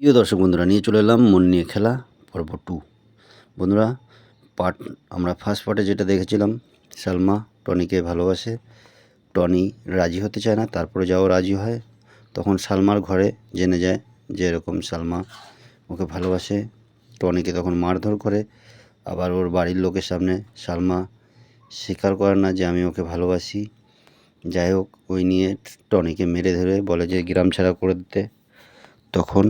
প্রিয় দর্শক বন্ধুরা, নিয়ে চলে এলাম মন নিয়ে খেলা, পর্ব টু বন্ধুরা পার্ট আমরা ফার্স্ট পার্টে যেটা দেখেছিলাম, সালমা টনিকে ভালোবাসে। টনি রাজি হতে চায় না, তারপরে যাও রাজি হয়। তখন সালমার ঘরে জেনে যায় যে এরকম সালমা ওকে ভালোবাসে। টনিকে তখন মারধর করে। আবার ওর বাড়ির লোকের সামনে সালমা স্বীকার করে না যে আমি ওকে ভালোবাসি। যাই হোক, ওই নিয়ে টনিকে মেরে ধরে বলে যে, গ্রাম ছাড়া করে দিতে। তখন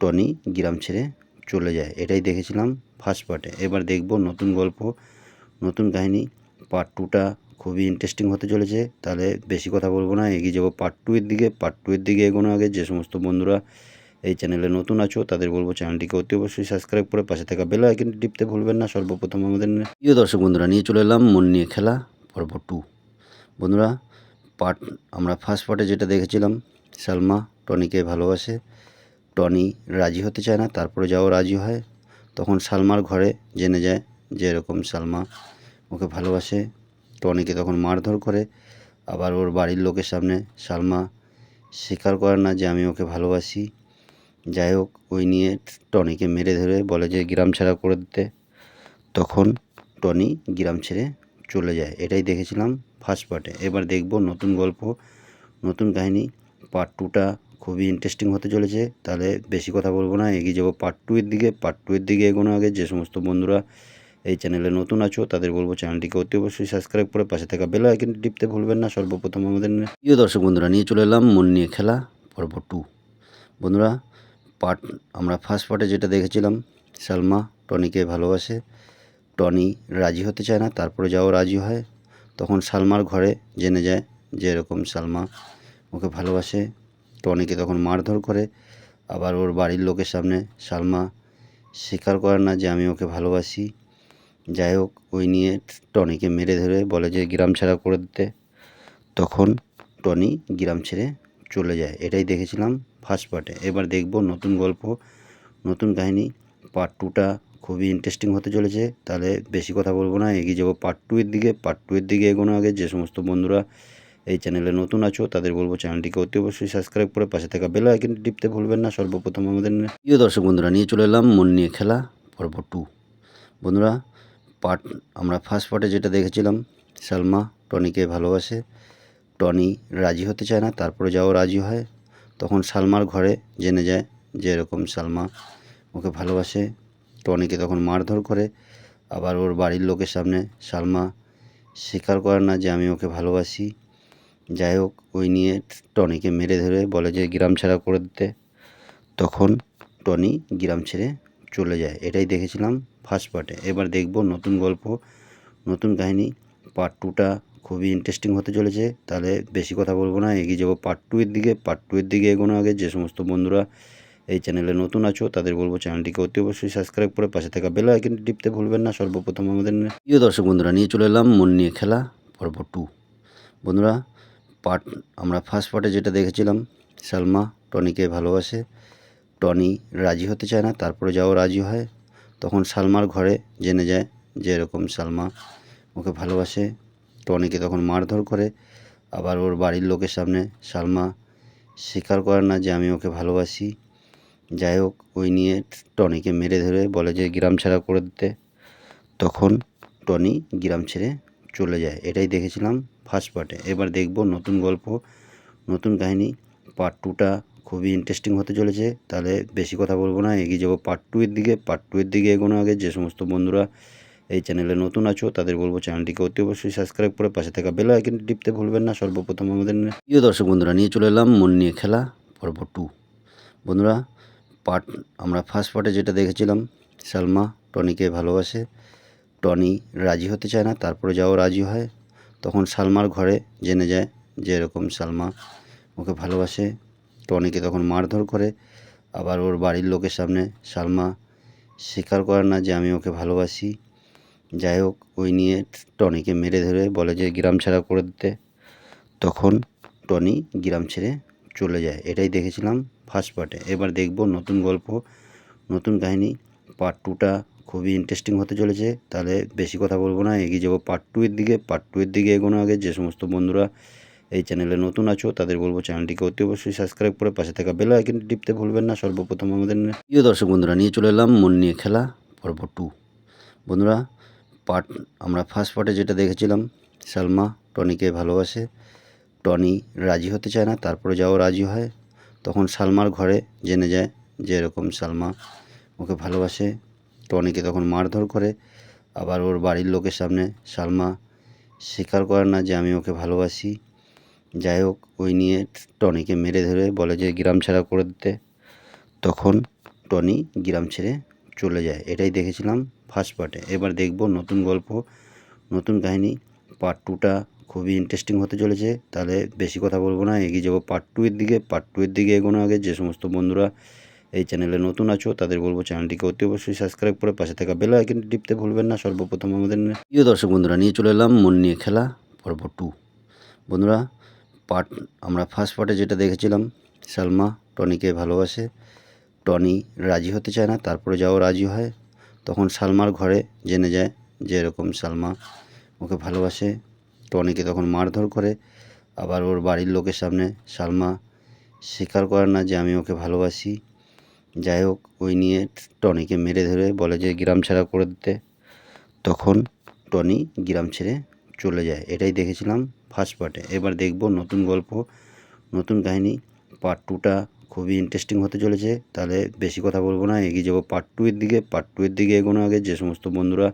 টনি গ্রাম ছেড়ে চলে যায়। এটাই দেখেছিলাম ফার্স্ট পার্টে এবার দেখব নতুন গল্প, নতুন কাহিনী। পার্ট টুটা খুবই ইন্টারেস্টিং হতে চলেছে। তাহলে বেশি কথা বলব না, এগিয়ে যাব পার্ট টু এর দিকে। পার্ট টু এর দিকে এগোনো আগে যে সমস্ত বন্ধুরা এই চ্যানেলে নতুন আছো, তাদের বলব চ্যানেলটিকে অতি অবশ্যই সাবস্ক্রাইব করে পাশে থাকা বেল আইকনটি টিপতে ভুলবেন না। সর্বপ্রথম আমাদের প্রিয় দর্শক বন্ধুরা, নিয়ে চলে এলাম মন নিয়ে খেলা, পর্ব টু বন্ধুরা পার্ট আমরা ফার্স্ট পার্টে যেটা দেখেছিলাম, সালমা টনিকে ভালোবাসে। টনি রাজি হতে চায় না, তারপরে যাও রাজি হয়। তখন সালমার ঘরে জেনে যায় যে এরকম সালমা ওকে ভালোবাসে। টনিকে তখন মারধর করে। আবার ওর বাড়ির লোকের সামনে সালমা স্বীকার করে না যে আমি ওকে ভালোবাসি। যাই হোক, ওই নিয়ে টনিকে মেরে ধরে বলে যে গ্রাম ছাড়া করে দিতে। তখন টনি গ্রাম ছেড়ে চলে যায়। এটাই দেখেছিলাম ফার্স্ট পার্টে। এবার দেখব নতুন গল্প, নতুন কাহিনী পার্ট টুটা খুবই ইন্টারেস্টিং হতে চলেছে। তাহলে বেশি কথা বলব না, এগিয়ে যাব পার্ট টু এর দিকে। পার্ট টু এর দিকে এগোনো আগে যে সমস্ত বন্ধুরা এই চ্যানেলে নতুন আছো, তাদের বলব চ্যানেলটিকে অতি অবশ্যই সাবস্ক্রাইব করে পাশে থাকা বেল আইকনটি টিপতে ভুলবেন না। সর্বপ্রথম আমাদের প্রিয় দর্শক বন্ধুরা, নিয়ে চলে এলাম মন নিয়ে খেলা, পর্ব টু বন্ধুরা পার্ট আমরা ফার্স্ট পার্টে যেটা দেখেছিলাম, সালমা টনিকে ভালোবাসে। টনি রাজি হতে চায় না, তারপরে যাও রাজি হয়। তখন সালমার ঘরে জেনে যায় যে এরকম সালমা ওকে ভালোবাসে। টনিকে তখন মারধর করে। আবার ওর বাড়ির লোকের সামনে সালমা স্বীকার করে না যে আমি ওকে ভালোবাসি। যাই হোক, ওই নিয়ে টনিকে মেরে ধরে বলে যে গ্রাম ছাড়া করে দিতে। তখন টনি গ্রাম ছেড়ে চলে যায়। এটাই দেখেছিলাম ফার্স্ট পার্টে এবার দেখব নতুন গল্প, নতুন কাহিনী। পার্ট টুটা খুবই ইন্টারেস্টিং হতে চলেছে। তাহলে বেশি কথা বলব না। এগিয়ে যাব পার্ট টু এর দিকে। পার্ট টু এর দিকে এগোনো আগে যে সমস্ত বন্ধুরা এই চ্যানেলে নতুন আছো, তাদের বলব চ্যানেলটিকে অতি অবশ্যই সাবস্ক্রাইব করে পাশে থাকা বেল আইকনটি টিপতে ভুলবেন না। সর্বপ্রথম আমাদের প্রিয় দর্শক বন্ধুরা, নিয়ে চলে এলাম মন নিয়ে খেলা, পর্ব টু বন্ধুরা পার্ট আমরা ফার্স্ট পার্টে যেটা দেখেছিলাম, সালমা টনিকে ভালোবাসে। টনি রাজি হতে চায় না, তারপরে যাও রাজি হয়। তখন সালমার ঘরে জেনে যায় যে এরকম সালমা ওকে ভালোবাসে। টনিকে তখন মারধর করে। আবার ওর বাড়ির লোকের সামনে সালমা স্বীকার করে না যে আমি ওকে ভালোবাসি। যাই হোক, ওই নিয়ে টনিকে মেরে ধরে বলে যে গ্রাম ছাড়া করে দিতে। তখন টনি গ্রাম ছেড়ে চলে যায়। এটাই দেখেছিলাম ফার্স্ট পার্টে এবার দেখব নতুন গল্প, নতুন কাহিনী। পার্ট টুটা খুবই ইন্টারেস্টিং হতে চলেছে। তাহলে বেশি কথা বলব না, এগিয়ে যাব পার্ট টু এর দিকে। পার্ট টু এর দিকে এগোনো আগে যে সমস্ত বন্ধুরা এই চ্যানেলে নতুন আছো, তাদের বলব চ্যানেলটিকে অতি অবশ্যই সাবস্ক্রাইব করে পাশে থাকা বেল আইকনটি টিপতে ভুলবেন না। সর্বপ্রথম আমাদের প্রিয় দর্শক বন্ধুরা, নিয়ে চলে এলাম মন নিয়ে খেলা পর্ব টু বন্ধুরা পার্ট আমরা ফার্স্ট পার্টে যেটা দেখেছিলাম, সালমা টনিকে ভালোবাসে, টনি রাজি হতে চায় না, তারপরে যাও রাজি হয়, তখন সালমার ঘরে জেনে যায় যে এরকম সালমা ওকে ভালোবাসে, টনিকে তখন মারধর করে, আবার ওর বাড়ির লোকের সামনে সালমা স্বীকার করে না যে আমি ওকে ভালোবাসি। যাই হোক, ওই নিয়ে টনিকে মেরে ধরে বলে যে গ্রাম ছাড়া করে দিতে। তখন টনি গ্রাম ছেড়ে চলে যায়, এটাই দেখেছিলাম। ফার্স্ট পার্টে। এবার দেখব নতুন গল্প, নতুন কাহিনী পার্ট টুটা খুবই ইন্টারেস্টিং হতে চলেছে। তাহলে বেশি কথা বলব না, এগিয়ে যাব পার্ট টু এর দিকে। পার্ট টু এর দিকে এগোনো আগে যে সমস্ত বন্ধুরা এই চ্যানেলে নতুন আছো, তাদের বলব চ্যানেলটিকে অতি অবশ্যই সাবস্ক্রাইব করে পাশে থাকা বেল আইকনটি টিপতে ভুলবেন না। সর্বপ্রথম আমাদের প্রিয় দর্শক বন্ধুরা, নিয়ে চলে এলাম মন নিয়ে খেলা, পর্ব টু বন্ধুরা পার্ট আমরা ফার্স্ট পার্টে যেটা দেখেছিলাম, সালমা টনিকে ভালোবাসে। টনি রাজি হতে চায় না, তারপরে যাও রাজি হয়। তখন সালমার ঘরে জেনে যায় যে এরকম সালমা ওকে ভালোবাসে। টনিকে তখন মারধর করে। আবার ওর বাড়ির লোকের সামনে সালমা স্বীকার করে না যে আমি ওকে ভালোবাসি। যাই হোক, ওই নিয়ে টনিকে মেরে ধরে বলে যে গ্রাম ছাড়া করে দিতে। তখন টনি গ্রাম ছেড়ে চলে যায়। এটাই দেখেছিলাম ফার্স্ট পার্টে এবার দেখব নতুন গল্প, নতুন কাহিনী পার্ট টুটা খুবই ইন্টারেস্টিং হতে চলেছে। তাহলে বেশি কথা বলব না, এগিয়ে যাব পার্ট টু এর দিকে। পার্ট টু এর দিকে এগোনো আগে যে সমস্ত বন্ধুরা এই চ্যানেলে নতুন আছো, তাদের বলব চ্যানেলটিকে অতি অবশ্যই সাবস্ক্রাইব করে পাশে থাকা বেল আইকনটি টিপতে ভুলবেন না। সর্বপ্রথম আমাদের প্রিয় দর্শক বন্ধুরা, নিয়ে চলে এলাম মন নিয়ে খেলা, পর্ব টু বন্ধুরা পার্ট আমরা ফার্স্ট পার্টে যেটা দেখেছিলাম, সালমা টনিকে ভালোবাসে। টনি রাজি হতে চায় না, তারপরে যাও রাজি হয়। তখন সালমার ঘরে জেনে যায় যে এরকম সালমা ওকে ভালোবাসে। টনিকে তখন মারধর করে। আবার ওর বাড়ির লোকের সামনে সালমা স্বীকার করে না যে আমি ওকে ভালোবাসি। যাই হোক, ওই নিয়ে টনিকে মেরে ধরে বলে যে গ্রাম ছাড়া করে দিতে। তখন টনি গ্রাম ছেড়ে চলে যায়। এটাই দেখেছিলাম ফার্স্ট পার্টে এবার দেখব নতুন গল্প, নতুন কাহিনী। পার্ট টুটা খুবই ইন্টারেস্টিং হতে চলেছে। তাহলে বেশি কথা বলব না। এগিয়ে যাব পার্ট টু এর দিকে। পার্ট টু এর দিকে এগোনো আগে যে সমস্ত বন্ধুরা এই চ্যানেলে নতুন আছো, তাদের বলব চ্যানেলটিকে অতি অবশ্যই সাবস্ক্রাইব করে পাশে থাকা বেল আইকনটি টিপতে ভুলবেন না। সর্বপ্রথম আমাদের প্রিয় দর্শক বন্ধুরা, নিয়ে চলে এলাম মন নিয়ে খেলা, পর্ব টু। বন্ধুরা পার্ট আমরা ফার্স্ট পার্টে যেটা দেখেছিলাম, সালমা টনিকে ভালোবাসে। টনি রাজি হতে চায় না, তারপরে যাও রাজি হয়। তখন সালমার ঘরে জেনে যায় যে এরকম সালমা ওকে ভালোবাসে। টনিকে তখন মারধর করে। আবার ওর বাড়ির লোকের সামনে সালমা স্বীকার করে না যে আমি ওকে ভালোবাসি। যাই হোক, ওই নিয়ে টনিকে মেরে ধরে বলে যে গ্রাম ছাড়া করে দিতে। তখন টনি গ্রাম ছেড়ে চলে যায়। এটাই দেখেছিলাম ফার্স্ট পার্টে এবার দেখব নতুন গল্প, নতুন কাহিনী। পার্ট টুটা খুবই ইন্টারেস্টিং হতে চলেছে। তাহলে বেশি কথা বলব না, এগিয়ে যাব পার্ট টু এর দিকে। পার্ট টু এর দিকে এগোনো আগে যে সমস্ত বন্ধুরা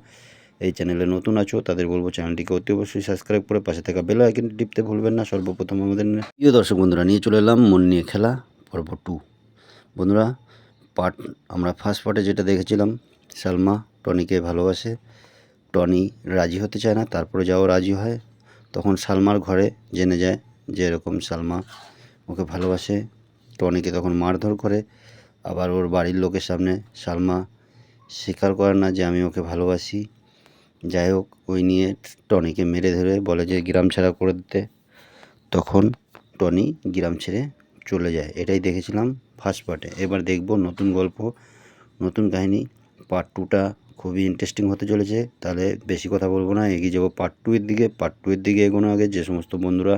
এই চ্যানেলে নতুন আছো, তাদের বলব চ্যানেলটিকে অতি অবশ্যই সাবস্ক্রাইব করে পাশে থাকা বেল আইকনটি টিপতে ভুলবেন না। সর্বপ্রথম আমাদের প্রিয় দর্শক বন্ধুরা, নিয়ে চলে এলাম মন নিয়ে খেলা পর্ব টু বন্ধুরা পার্ট আমরা ফার্স্ট পার্টে যেটা দেখেছিলাম, সালমা টনিকে ভালোবাসে। টনি রাজি হতে চায় না, তারপরে যাও রাজি হয়। তখন সালমার ঘরে জেনে যায় যে এরকম সালমা ওকে ভালোবাসে। টনিকে তখন মারধর করে। আবার ওর বাড়ির লোকের সামনে সালমা স্বীকার করে না যে আমি ওকে ভালোবাসি। যাই হোক, ওই নিয়ে টনিকে মেরে ধরে বলে যে গ্রাম ছাড়া করে দিতে। তখন টনি গ্রাম ছেড়ে চলে যায়। এটাই দেখেছিলাম। ফার্স্ট পার্টে। এবার দেখব নতুন গল্প, নতুন কাহিনী পার্ট টুটা খুবই ইন্টারেস্টিং হতে চলেছে, তাহলে বেশি কথা বলব না, এগিয়ে যাব পার্ট টু এর দিকে। পার্ট টু এর দিকে এগোনো আগে যে সমস্ত বন্ধুরা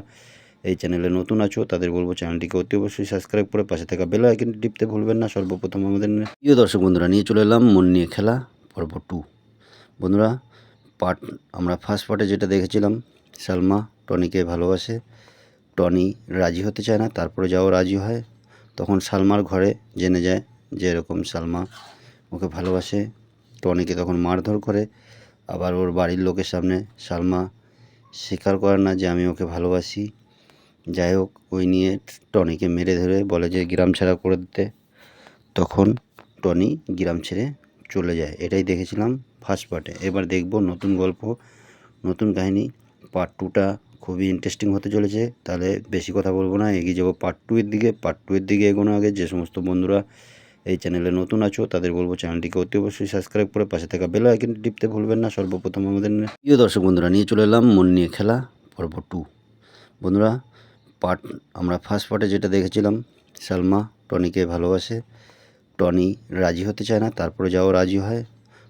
এই চ্যানেলে নতুন আছো, তাদের বলব চ্যানেলটিকে অতি অবশ্যই সাবস্ক্রাইব করে পাশে থাকা বেল আইকনটি টিপতে ভুলবেন না, সর্বপ্রথম আমাদের প্রিয় দর্শক বন্ধুরা, নিয়ে চলে এলাম মন নিয়ে খেলা, পর্ব টু বন্ধুরা পার্ট আমরা ফার্স্ট পার্টে যেটা দেখেছিলাম, সালমা টনিকে ভালোবাসে, টনি রাজি হতে চায় না, তারপরে যাও রাজি হয়। তখন সালমার ঘরে জেনে যায় যে এরকম সালমা ওকে ভালোবাসে। টনিকে তখন মারধর করে। আবার ওর বাড়ির লোকের সামনে সালমা স্বীকার করে না যে আমি ওকে ভালোবাসি। যাই হোক, ওই নিয়ে টনিকে মেরে ধরে বলে যে গ্রাম ছাড়া করে দিতে। তখন টনি গ্রাম ছেড়ে চলে যায়। এটাই দেখেছিলাম ফার্স্ট পার্টে এবার দেখব নতুন গল্প, নতুন কাহিনী পার্ট টুটা খুবই ইন্টারেস্টিং হতে চলেছে। তাহলে বেশি কথা বলব না, এগিয়ে যাব পার্ট টু এর দিকে। পার্ট টু এর দিকে এগোনো আগে যে সমস্ত বন্ধুরা এই চ্যানেলে নতুন আছো, তাদের বলব চ্যানেলটিকে অতি অবশ্যই সাবস্ক্রাইব করে পাশে থাকা বেল আইকনটি টিপতে ভুলবেন না। সর্বপ্রথম আমাদের প্রিয় দর্শক বন্ধুরা, নিয়ে চলে এলাম মন নিয়ে খেলা, পর্ব টু বন্ধুরা পার্ট আমরা ফার্স্ট পার্টে যেটা দেখেছিলাম, সালমা টনিকে ভালোবাসে। টনি রাজি হতে চায় না, তারপরে যাও রাজি হয়।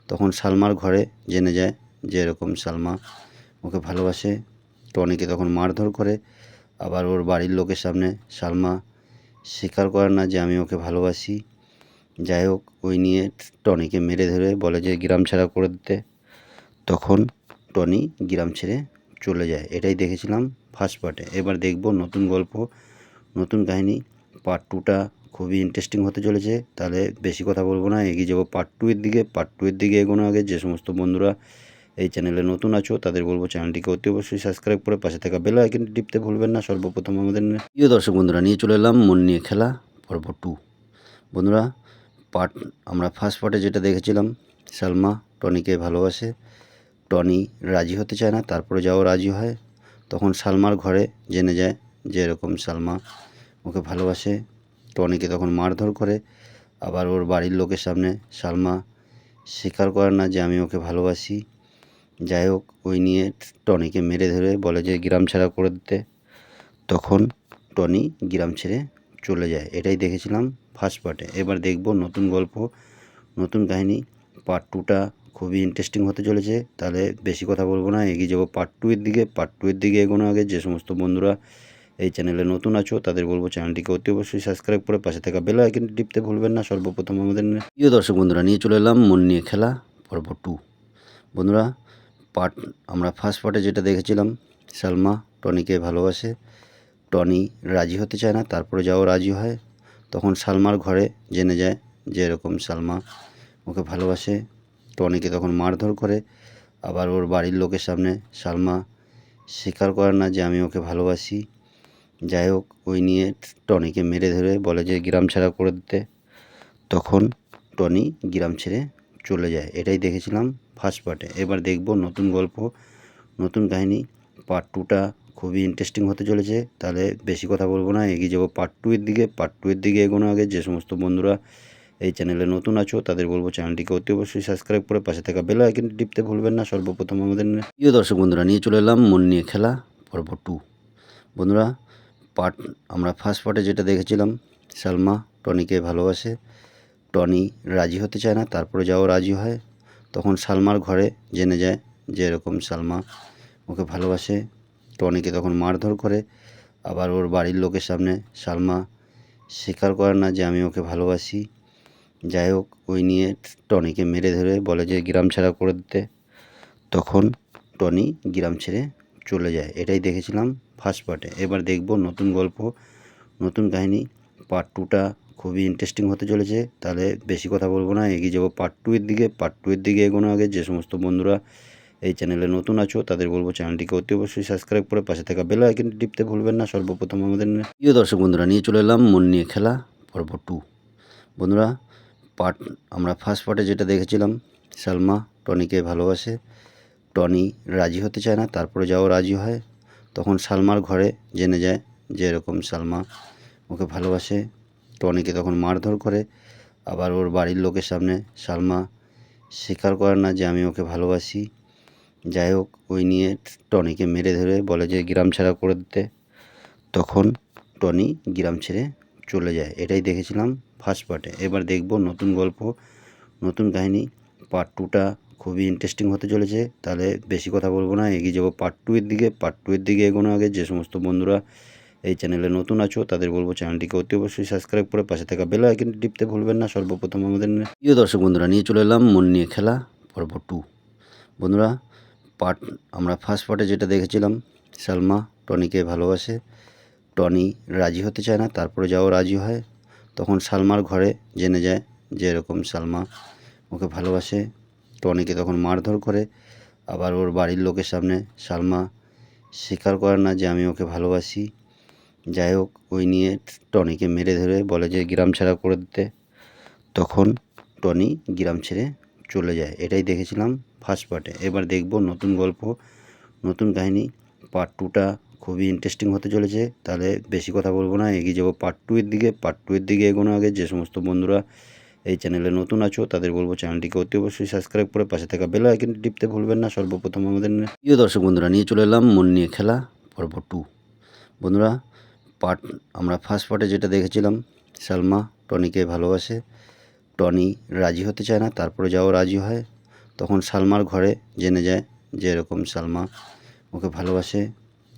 তখন সালমার ঘরে জেনে যায় যে এরকম সালমা ওকে ভালোবাসে। টনিকে তখন মারধর করে। আবার ওর বাড়ির লোকের সামনে সালমা স্বীকার করে না যে আমি ওকে ভালোবাসি। যাই হোক, ওই নিয়ে টনিকে মেরে ধরে বলে যে গ্রাম ছাড়া করে দিতে। তখন টনি গ্রাম ছেড়ে চলে যায়। এটাই দেখেছিলাম ফার্স্ট পার্টে এবার দেখব নতুন গল্প, নতুন কাহিনী। পার্ট টুটা খুবই ইন্টারেস্টিং হতে চলেছে। তাহলে বেশি কথা বলব না। এগিয়ে যাব পার্ট টু এর দিকে। পার্ট টু এর দিকে এগোনো আগে যে সমস্ত বন্ধুরা এই চ্যানেলে নতুন আছো, তাদের বলব চ্যানেলটিকে অতি অবশ্যই সাবস্ক্রাইব করে পাশে থাকা বেল আইকনটি টিপতে ভুলবেন না। সর্বপ্রথম আমাদের প্রিয় দর্শক বন্ধুরা, নিয়ে চলে এলাম মন নিয়ে খেলা, পর্ব টু বন্ধুরা পার্ট আমরা ফার্স্ট পার্টে যেটা দেখেছিলাম, সালমা টনিকে ভালোবাসে। টনি রাজি হতে চায় না, তারপরে যাও রাজি হয়। তখন সালমার ঘরে জেনে যায় যে এরকম সালমা ওকে ভালোবাসে। টনিকে তখন মারধর করে। আবার ওর বাড়ির লোকের সামনে সালমা স্বীকার করে না যে আমি ওকে ভালোবাসি। যাই হোক, ওই নিয়ে টনিকে মেরে ধরে বলে যে গ্রাম ছাড়া করে দিতে। তখন টনি গ্রাম ছেড়ে চলে যায়। এটাই দেখেছিলাম ফার্স্ট পার্টে এবার দেখব নতুন গল্প, নতুন কাহিনী। পার্ট টুটা খুবই ইন্টারেস্টিং হতে চলেছে। তাহলে বেশি কথা বলব না, এগিয়ে যাব পার্ট টু এর দিকে। পার্ট টু এর দিকে এগোনো আগে যে সমস্ত বন্ধুরা এই চ্যানেলে নতুন আছো, তাদের বলব চ্যানেলটিকে অতি অবশ্যই সাবস্ক্রাইব করে পাশে থাকা বেল আইকনটি টিপতে ভুলবেন না। সর্বপ্রথম আমাদের প্রিয় দর্শক বন্ধুরা, নিয়ে চলে এলাম মন নিয়ে খেলা পর্ব টু বন্ধুরা পার্ট আমরা ফার্স্ট পার্টে যেটা দেখেছিলাম, সালমা টনিকে ভালোবাসে। টনি রাজি হতে চায় না, তারপরে যাও রাজি হয়। তখন সালমার ঘরে জেনে যায় যে এরকম সালমা ওকে ভালোবাসে। টনিকে তখন মারধর করে। আবার ওর বাড়ির লোকের সামনে সালমা স্বীকার করে না যে আমি ওকে ভালোবাসি। যাই হোক, ওই নিয়ে টনিকে মেরে ধরে বলে যে গ্রাম ছাড়া করে দিতে। তখন টনি গ্রাম ছেড়ে চলে যায়। এটাই দেখেছিলাম। ফার্স্ট পার্টে। এবার দেখব নতুন গল্প, নতুন কাহিনী পার্ট টুটা খুবই ইন্টারেস্টিং হতে চলেছে। তাহলে বেশি কথা বলব না, এগিয়ে যাব পার্ট টু এর দিকে। পার্ট টু এর দিকে এগোনো আগে যে সমস্ত বন্ধুরা এই চ্যানেলে নতুন আছো, তাদের বলব চ্যানেলটিকে অতি অবশ্যই সাবস্ক্রাইব করে পাশে থাকা বেল আইকনটি টিপতে ভুলবেন না। সর্বপ্রথম আমাদের প্রিয় দর্শক বন্ধুরা, নিয়ে চলে এলাম মন নিয়ে খেলা, পর্ব টু বন্ধুরা পার্ট আমরা ফার্স্ট পার্টে যেটা দেখেছিলাম, সালমা টনিকে ভালোবাসে। টনি রাজি হতে চায় না, তারপরে যাও রাজি হয়। তখন সালমার ঘরে জেনে যায় যে এরকম সালমা ওকে ভালোবাসে। টনিকে তখন মারধর করে। আবার ওর বাড়ির লোকের সামনে সালমা স্বীকার করে না যে আমি ওকে ভালোবাসি। যাই হোক, ওই নিয়ে টনিকে মেরে ধরে বলে যে গ্রাম ছাড়া করে দিতে। তখন টনি গ্রাম ছেড়ে চলে যায়। এটাই দেখেছিলাম ফার্স্ট পার্টে এবার দেখব নতুন গল্প, নতুন কাহিনী পার্ট টুটা খুবই ইন্টারেস্টিং হতে চলেছে। তাহলে বেশি কথা বলব না, এগিয়ে যাব পার্ট টু এর দিকে। পার্ট টু এর দিকে এগোনো আগে যে সমস্ত বন্ধুরা এই চ্যানেলে নতুন আছো, তাদের বলব চ্যানেলটিকে অতি অবশ্যই সাবস্ক্রাইব করে পাশে থাকা বেল আইকনটি টিপতে ভুলবেন না। সর্বপ্রথম আমাদের প্রিয় দর্শক বন্ধুরা, নিয়ে চলে এলাম মন নিয়ে খেলা, পর্ব টু বন্ধুরা পার্ট আমরা ফার্স্ট পার্টে যেটা দেখেছিলাম, সালমা টনিকে ভালোবাসে। টনি রাজি হতে চায় না, তারপরে যাও রাজি হয়। তখন সালমার ঘরে জেনে যায় যে এরকম সালমা ওকে ভালোবাসে। টনিকে তখন মারধর করে। আবার ওর বাড়ির লোকের সামনে সালমা স্বীকার করে না যে আমি ওকে ভালোবাসি। যাই হোক, ওই নিয়ে টনিকে মেরে ধরে বলে যে গ্রাম ছাড়া করে দিতে। তখন টনি গ্রাম ছেড়ে চলে যায়। এটাই দেখেছিলাম ফার্স্ট পার্টে এবার দেখব নতুন গল্প, নতুন কাহিনী। পার্ট টুটা খুবই ইন্টারেস্টিং হতে চলেছে। তাহলে বেশি কথা বলব না। এগিয়ে যাব পার্ট টু এর দিকে। পার্ট টু এর দিকে এগোনো আগে যে সমস্ত বন্ধুরা এই চ্যানেলে নতুন আছো, তাদের বলব চ্যানেলটিকে অতি অবশ্যই সাবস্ক্রাইব করে পাশে থাকা বেল আইকনটি টিপতে ভুলবেন না। সর্বপ্রথম আমাদের প্রিয় দর্শক বন্ধুরা, নিয়ে চলে এলাম মন নিয়ে খেলা, পর্ব টু বন্ধুরা পার্ট আমরা ফার্স্ট পার্টে যেটা দেখেছিলাম, সালমা টনিকে ভালোবাসে। টনি রাজি হতে চায় না, তারপরে যাও রাজি হয়। তখন সালমার ঘরে জেনে যায় যে এরকম সালমা ওকে ভালোবাসে। টনিকে তখন মারধর করে। আবার ওর বাড়ির লোকের সামনে সালমা স্বীকার করে না যে আমি ওকে ভালোবাসি। যাই হোক, ওই নিয়ে টনিকে মেরে ধরে বলে যে গ্রাম ছাড়া করে দিতে। তখন টনি গ্রাম ছেড়ে চলে যায়। এটাই দেখেছিলাম ফার্স্ট পার্টে এবার দেখব নতুন গল্প, নতুন কাহিনী। পার্ট টুটা খুবই ইন্টারেস্টিং হতে চলেছে। তাহলে বেশি কথা বলব না, এগিয়ে যাব পার্ট টু এর দিকে। পার্ট টু এর দিকে এগোনো আগে যে সমস্ত বন্ধুরা এই চ্যানেলে নতুন আছো, তাদের বলব চ্যানেলটিকে অতি অবশ্যই সাবস্ক্রাইব করে পাশে থাকা বেল আইকনটি টিপতে ভুলবেন না। সর্বপ্রথম আমাদের প্রিয় দর্শক বন্ধুরা, নিয়ে চলে এলাম মন নিয়ে খেলা পর্ব টু বন্ধুরা পার্ট আমরা ফার্স্ট পার্টে যেটা দেখেছিলাম, সালমা টনিকে ভালোবাসে, টনি রাজি হতে চায় না, তারপরে যাও রাজি হয়, তখন সালমার ঘরে জেনে যায় যে এরকম সালমা ওকে ভালোবাসে,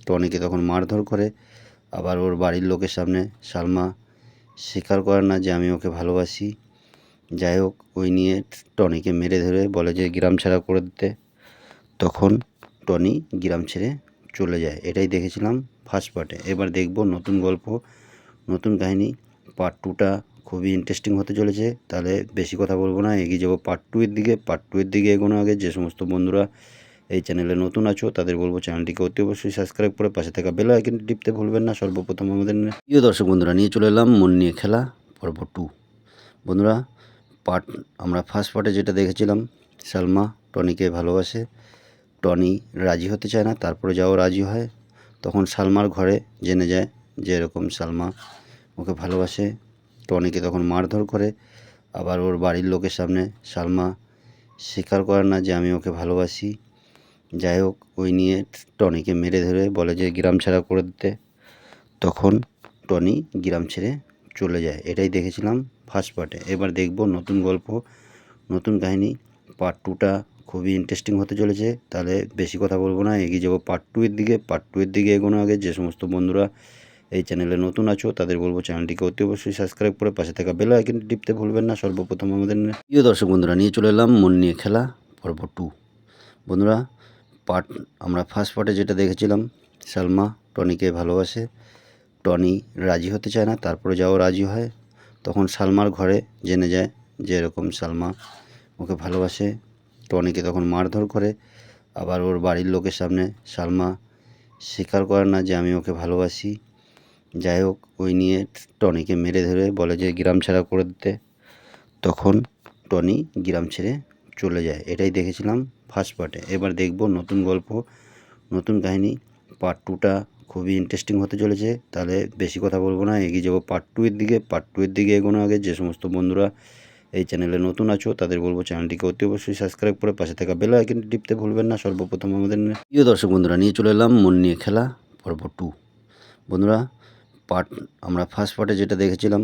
টনিকে তখন মারধর করে, আবার ওর বাড়ির লোকের সামনে সালমা স্বীকার করে না যে আমি ওকে ভালোবাসি। যাই হোক, ওই নিয়ে টনিকে মেরে ধরে বলে যে গ্রাম ছাড়া করে দিতে। তখন টনি গ্রাম ছেড়ে চলে যায়, এটাই দেখেছিলাম। ফার্স্ট পার্টে। এবার দেখব নতুন গল্প, নতুন কাহিনী পার্ট টুটা খুবই ইন্টারেস্টিং হতে চলেছে। তাহলে বেশি কথা বলব না, এগিয়ে যাব পার্ট টু এর দিকে। পার্ট টু এর দিকে এগোনো আগে যে সমস্ত বন্ধুরা এই চ্যানেলে নতুন আছো, তাদের বলব চ্যানেলটিকে অতি অবশ্যই সাবস্ক্রাইব করে পাশে থাকা বেল আইকনটি টিপতে ভুলবেন না। সর্বপ্রথম আমাদের প্রিয় দর্শক বন্ধুরা, নিয়ে চলে এলাম মন নিয়ে খেলা, পর্ব টু বন্ধুরা পার্ট আমরা ফার্স্ট পার্টে যেটা দেখেছিলাম, সালমা টনিকে ভালোবাসে। টনি রাজি হতে চায় না, তারপরে যাও রাজি হয়। তখন সালমার ঘরে জেনে যায় যে এরকম সালমা ওকে ভালোবাসে। টনিকে তখন মারধর করে। আবার ওর বাড়ির লোকের সামনে সালমা স্বীকার করে না যে আমি ওকে ভালোবাসি। যাই হোক, ওই নিয়ে টনিকে মেরে ধরে বলে যে গ্রাম ছাড়া করে দিতে। তখন টনি গ্রাম ছেড়ে চলে যায়। এটাই দেখেছিলাম ফার্স্ট পার্টে এবার দেখব নতুন গল্প, নতুন কাহিনী পার্ট টুটা খুবই ইন্টারেস্টিং হতে চলেছে। তাহলে বেশি কথা বলব না, এগিয়ে যাব পার্ট টু এর দিকে। পার্ট টু এর দিকে এগোনো আগে যে সমস্ত বন্ধুরা এই চ্যানেলে নতুন আছো, তাদের বলব চ্যানেলটিকে অতি অবশ্যই সাবস্ক্রাইব করে পাশে থাকা বেল আইকনটি টিপতে ভুলবেন না। সর্বপ্রথম আমাদের প্রিয় দর্শক বন্ধুরা, নিয়ে চলে এলাম মন নিয়ে খেলা, পর্ব টু বন্ধুরা পার্ট আমরা ফার্স্ট পার্টে যেটা দেখেছিলাম, সালমা টনিকে ভালোবাসে। টনি রাজি হতে চায় না, তারপরে যাও রাজি হয়। তখন সালমার ঘরে জেনে যায় যে এরকম সালমা ওকে ভালোবাসে। টনিকে তখন মারধর করে। আবার ওর বাড়ির লোকের সামনে সালমা স্বীকার করে না যে আমি ওকে ভালোবাসি। যাই হোক, ওই নিয়ে টনিকে মেরে ধরে বলে যে গ্রাম ছাড়া করে দিতে। তখন টনি গ্রাম ছেড়ে চলে যায়। এটাই দেখেছিলাম ফার্স্ট পার্টে এবার দেখব নতুন গল্প, নতুন কাহিনী। পার্ট টুটা খুবই ইন্টারেস্টিং হতে চলেছে। তাহলে বেশি কথা বলব না। এগিয়ে যাব পার্ট টু এর দিকে। পার্ট টু এর দিকে এগোনো আগে যে সমস্ত বন্ধুরা এই চ্যানেলে নতুন আছো, তাদের বলব চ্যানেলটিকে অতি অবশ্যই সাবস্ক্রাইব করে পাশে থাকা বেল আইকনটি টিপতে ভুলবেন না। সর্বপ্রথম আমাদের প্রিয় দর্শক বন্ধুরা, নিয়ে চলে এলাম মন নিয়ে খেলা, পর্ব টু বন্ধুরা পার্ট আমরা ফার্স্ট পার্টে যেটা দেখেছিলাম,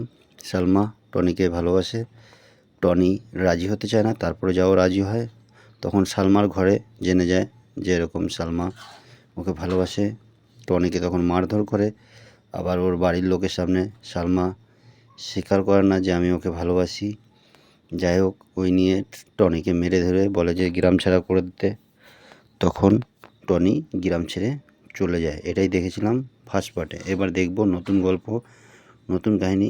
সালমা টনিকে ভালোবাসে। টনি রাজি হতে চায় না, তারপরে যাও রাজি হয়। তখন সালমার ঘরে জেনে যায় যে এরকম সালমা ওকে ভালোবাসে। টনিকে তখন মারধর করে। আবার ওর বাড়ির লোকের সামনে সালমা স্বীকার করে না যে আমি ওকে ভালোবাসি। যাই হোক, ওই নিয়ে টনিকে মেরে ধরে বলে যে গ্রাম ছাড়া করে দিতে। তখন টনি গ্রাম ছেড়ে চলে যায়। এটাই দেখেছিলাম ফার্স্ট পার্টে এবার দেখব নতুন গল্প, নতুন কাহিনী।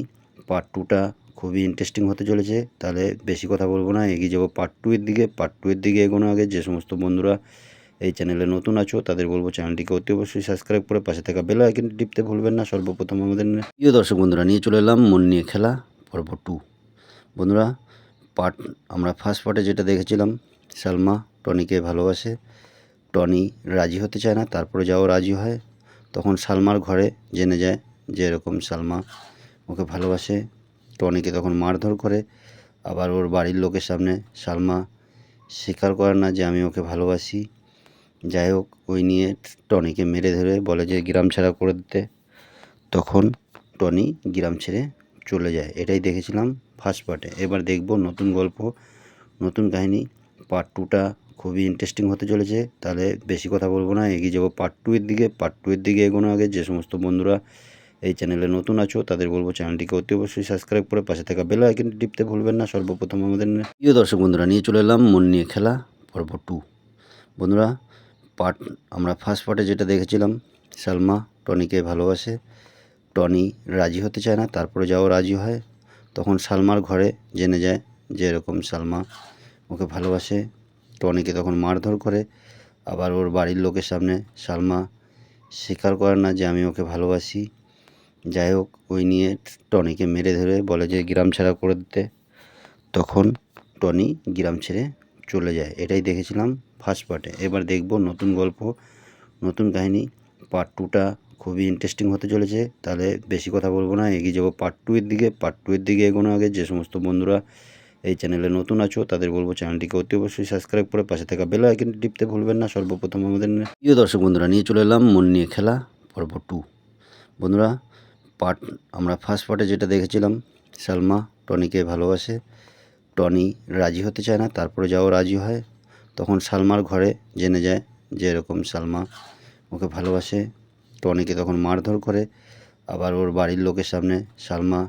পার্ট টুটা খুবই ইন্টারেস্টিং হতে চলেছে। তাহলে বেশি কথা বলব না, এগিয়ে যাব পার্ট টু এর দিকে। পার্ট টু এর দিকে এগোনো আগে যে সমস্ত বন্ধুরা এই চ্যানেলে নতুন আছো, তাদের বলব চ্যানেলটিকে অতি অবশ্যই সাবস্ক্রাইব করে পাশে থাকা বেল আইকনটি টিপতে ভুলবেন না। সর্বপ্রথম আমাদের প্রিয় দর্শক বন্ধুরা, নিয়ে চলে এলাম মন নিয়ে খেলা পর্ব টু বন্ধুরা পার্ট আমরা ফার্স্ট পার্টে যেটা দেখেছিলাম, সালমা টনিকে ভালোবাসে। টনি রাজি হতে চায় না, তারপরে যাও রাজি হয়। তখন সালমার ঘরে জেনে যায় যে এরকম সালমা ওকে ভালোবাসে। টনিকে তখন মারধর করে। আবার ওর বাড়ির লোকের সামনে সালমা স্বীকার করে না যে আমি ওকে ভালোবাসি। যাই হোক, ওই নিয়ে টনিকে মেরে ধরে বলে যে গ্রাম ছাড়া করে দিতে। তখন টনি গ্রাম ছেড়ে চলে যায়। এটাই দেখেছিলাম। ফার্স্ট পার্টে। এবার দেখব নতুন গল্প, নতুন কাহিনী পার্ট টুটা খুবই ইন্টারেস্টিং হতে চলেছে, তাহলে বেশি কথা বলব না, এগিয়ে যাব পার্ট টু এর দিকে। পার্ট টু এর দিকে এগোনো আগে যে সমস্ত বন্ধুরা এই চ্যানেলে নতুন আছো, তাদের বলব চ্যানেলটিকে অতি অবশ্যই সাবস্ক্রাইব করে পাশে থাকা বেল আইকনটি টিপতে ভুলবেন না। সর্বপ্রথম আমাদের প্রিয় দর্শক বন্ধুরা, নিয়ে চলে এলাম মন নিয়ে খেলা, পর্ব টু বন্ধুরা পার্ট আমরা ফার্স্ট পার্টে যেটা দেখেছিলাম, সালমা টনিকে ভালোবাসে। টনি রাজি হতে চায় না, তারপরে যাও রাজি হয়। তখন সালমার ঘরে জেনে যায় যে এরকম সালমা ওকে ভালোবাসে। টনিকে তখন মারধর করে। আবার ওর বাড়ির লোকের সামনে সালমা স্বীকার করে না যে আমি ওকে ভালোবাসি। যাই হোক, ওই নিয়ে টনিকে মেরে ধরে বলে যে গ্রাম ছাড়া করে দিতে। তখন টনি গ্রাম ছেড়ে চলে যায়। এটাই দেখেছিলাম ফার্স্ট পার্টে। এবার দেখব নতুন গল্প, নতুন কাহিনী পার্ট টুটা খুবই ইন্টারেস্টিং হতে চলেছে। তাহলে বেশি কথা বলব না, এগিয়ে যাব পার্ট টু এর দিকে। পার্ট টু এর দিকে এগোনো আগে যে সমস্ত বন্ধুরা এই চ্যানেলে নতুন আছো, তাদের বলব চ্যানেলটিকে অতি অবশ্যই সাবস্ক্রাইব করে পাশে থাকা বেল আইকনটি টিপতে ভুলবেন না। সর্বপ্রথম আমাদের প্রিয় দর্শক বন্ধুরা, নিয়ে চলে এলাম মন নিয়ে খেলা, পর্ব টু বন্ধুরা পার্ট আমরা ফার্স্ট পার্টে যেটা দেখেছিলাম, সালমা টনিকে ভালোবাসে। টনি রাজি হতে চায় না, তারপরে যাও রাজি হয়। তখন সালমার ঘরে জেনে যায় যে এরকম সালমা ওকে ভালোবাসে। টনিকে তখন মারধর করে। আবার ওর বাড়ির লোকের সামনে, সালমা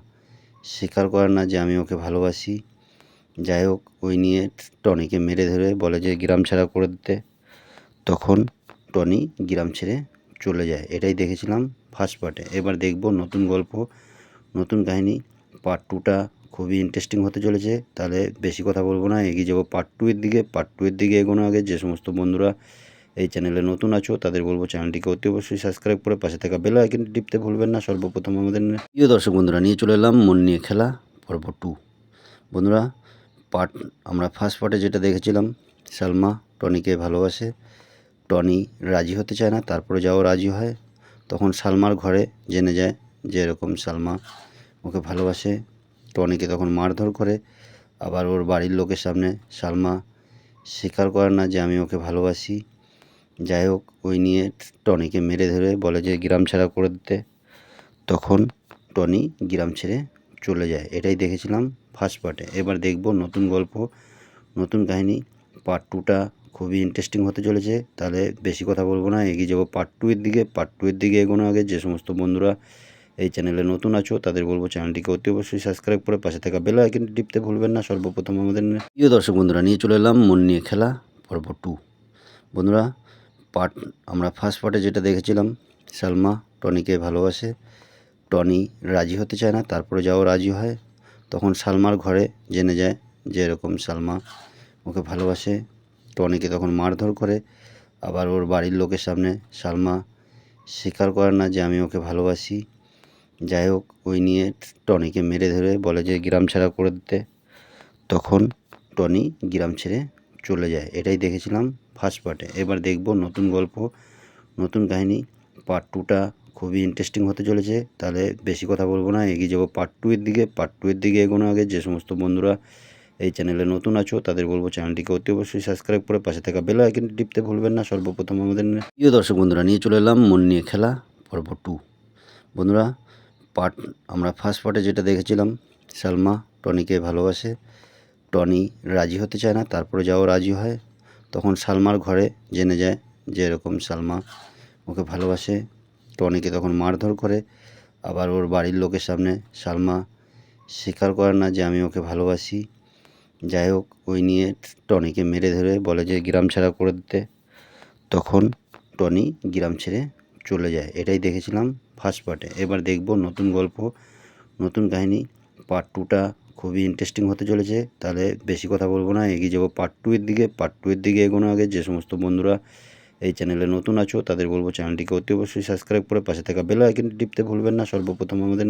স্বীকার করে না যে আমি ওকে ভালোবাসি। যাই হোক, ওই নিয়ে টনিকে মেরে ধরে বলে যে গ্রাম ছাড়া করে দিতে। তখন টনি গ্রাম ছেড়ে চলে যায়। এটাই দেখেছিলাম ফার্স্ট পার্টে এবার দেখব নতুন গল্প, নতুন কাহিনী। পার্ট টুটা খুবই ইন্টারেস্টিং হতে চলেছে। তাহলে বেশি কথা বলব না। এগিয়ে যাব পার্ট টু এর দিকে। পার্ট টু এর দিকে এগোনো আগে যে সমস্ত বন্ধুরা এই চ্যানেলে নতুন আছো, তাদের বলব চ্যানেলটিকে অতি অবশ্যই সাবস্ক্রাইব করে পাশে থাকা বেল আইকনটি টিপতে ভুলবেন না। সর্বপ্রথম আমাদের প্রিয় দর্শক বন্ধুরা, নিয়ে চলে এলাম মন নিয়ে খেলা, পর্ব টু বন্ধুরা পার্ট আমরা ফার্স্ট পার্টে যেটা দেখেছিলাম, সালমা টনিকে ভালোবাসে, টনি রাজি হতে চায় না, তারপরে যাও রাজি হয়। তখন সালমার ঘরে জেনে যায় যে এরকম সালমা ওকে ভালোবাসে, টনিকে তখন মারধর করে। আবার ওর বাড়ির লোকের সামনে সালমা স্বীকার করে না যে আমি ওকে ভালোবাসি। যাই হোক, ওই নিয়ে টনিকে মেরে ধরে বলে যে গ্রাম ছাড়া করে দিতে। তখন টনি গ্রাম ছেড়ে চলে যায়। এটাই দেখেছিলাম ফার্স্ট পার্টে এবার দেখব নতুন গল্প, নতুন কাহিনী। পার্ট টুটা খুবই ইন্টারেস্টিং হতে চলেছে। তাহলে বেশি কথা বলব না, এগিয়ে যাব পার্ট টু এর দিকে। পার্ট টু এর দিকে এগোনো আগে যে সমস্ত বন্ধুরা এই চ্যানেলে নতুন আছো, তাদের বলব চ্যানেলটিকে অতি অবশ্যই সাবস্ক্রাইব করে পাশে থাকা বেল আইকনটি টিপতে ভুলবেন না। সর্বপ্রথম আমাদের প্রিয় দর্শক বন্ধুরা, নিয়ে চলে এলাম মন নিয়ে খেলা পর্ব টু বন্ধুরা পার্ট আমরা ফার্স্ট পার্টে যেটা দেখেছিলাম, সালমা টনিকে ভালোবাসে। টনি রাজি হতে চায় না, তারপরে যাও রাজি হয়। তখন সালমার ঘরে জেনে যায় যে এরকম সালমা ওকে ভালোবাসে। টনিকে তখন মারধর করে। আবার ওর বাড়ির লোকের সামনে সালমা স্বীকার করে না যে আমি ওকে ভালোবাসি। যাই হোক, ওই নিয়ে টনিকে মেরে ধরে বলে যে গ্রাম ছাড়া করে দিতে। তখন টনি গ্রাম ছেড়ে চলে যায়। এটাই দেখেছিলাম। ফার্স্ট পার্টে। এবার দেখব নতুন গল্প, নতুন কাহিনী পার্ট টুটা খুবই ইন্টারেস্টিং হতে চলেছে। তাহলে বেশি কথা বলব না, এগিয়ে যাব পার্ট টু এর দিকে। পার্ট টু এর দিকে এগোনো আগে যে সমস্ত বন্ধুরা এই চ্যানেলে নতুন আছো, তাদের বলব চ্যানেলটিকে অতি অবশ্যই সাবস্ক্রাইব করে পাশে থাকা বেল আইকনটি টিপতে ভুলবেন না। সর্বপ্রথম আমাদের প্রিয় দর্শক বন্ধুরা, নিয়ে চলে এলাম মন নিয়ে খেলা, পর্ব টু বন্ধুরা পার্ট আমরা ফার্স্ট পার্টে যেটা দেখেছিলাম, সালমা টনিকে ভালোবাসে। টনি রাজি হতে চায় না, তারপরে যাও রাজি হয়। তখন সালমার ঘরে জেনে যায় যে এরকম সালমা ওকে ভালোবাসে। টনিকে তখন মারধর করে। আবার ওর বাড়ির লোকের সামনে সালমা স্বীকার করে না যে আমি ওকে ভালোবাসি। যাই হোক, ওই নিয়ে টনিকে মেরে ধরে বলে যে গ্রাম ছাড়া করে দিতে। তখন টনি গ্রাম ছেড়ে চলে যায়। এটাই দেখেছিলাম ফার্স্ট পার্টে এবার দেখব নতুন গল্প, নতুন কাহিনী পার্ট টুটা খুবই ইন্টারেস্টিং হতে চলেছে। তাহলে বেশি কথা বলব না, এগিয়ে যাব পার্ট টু এর দিকে। পার্ট টু এর দিকে এগোনো আগে যে সমস্ত বন্ধুরা এই চ্যানেলে নতুন আছো, তাদের বলব চ্যানেলটিকে অতি অবশ্যই সাবস্ক্রাইব করে পাশে থাকা বেল আইকনটি টিপতে ভুলবেন না। সর্বপ্রথম আমাদের